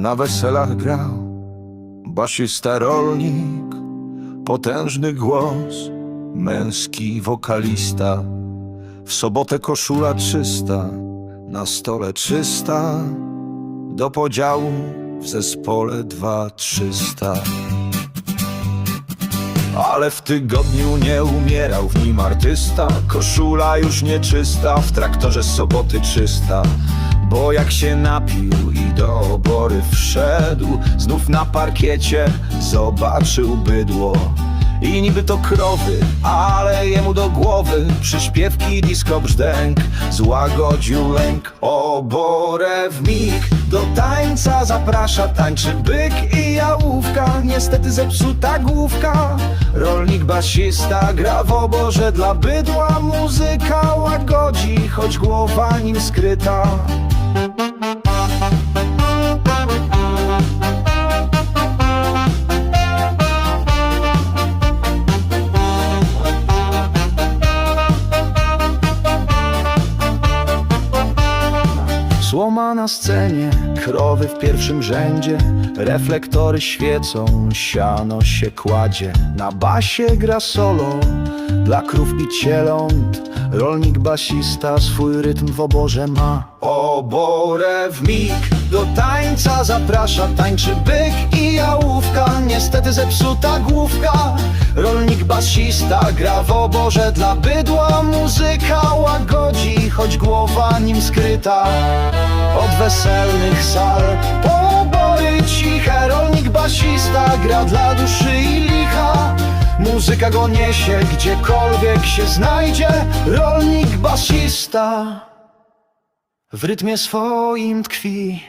na weselach grał. Basista rolnik, potężny głos Męski wokalista. W sobotę koszula czysta, na stole czysta Do podziału w zespole dwa trzysta. Ale w tygodniu nie umierał w nim artysta. Koszula już nieczysta, w traktorze soboty czysta Bo jak się napił i do obory wszedł Znów na parkiecie zobaczył bydło. I niby to krowy, ale jemu do głowy Przyśpiewki, disco brzdęk. Złagodził lęk Oborę w mig. Do tańca zaprasza Tańczy byk i jałówka. Niestety zepsuta główka. Rolnik basista gra w oborze Dla bydła muzyka łagodzi Choć głowa nim skryta Słoma na scenie, krowy w pierwszym rzędzie Reflektory świecą, siano się kładzie. Na basie gra solo, dla krów i cieląt Rolnik basista swój rytm w oborze ma. Oborę w mig do tańca zaprasza Tańczy byk i jałówka, niestety zepsuta główka. Rolnik basista gra w oborze dla bydła Muzyka łagodzi, choć głowa nim skryta. Od weselnych sal po obory ciche Rolnik basista gra dla duszy i licha Muzyka go niesie, gdziekolwiek się znajdzie. Rolnik basista w rytmie swoim tkwi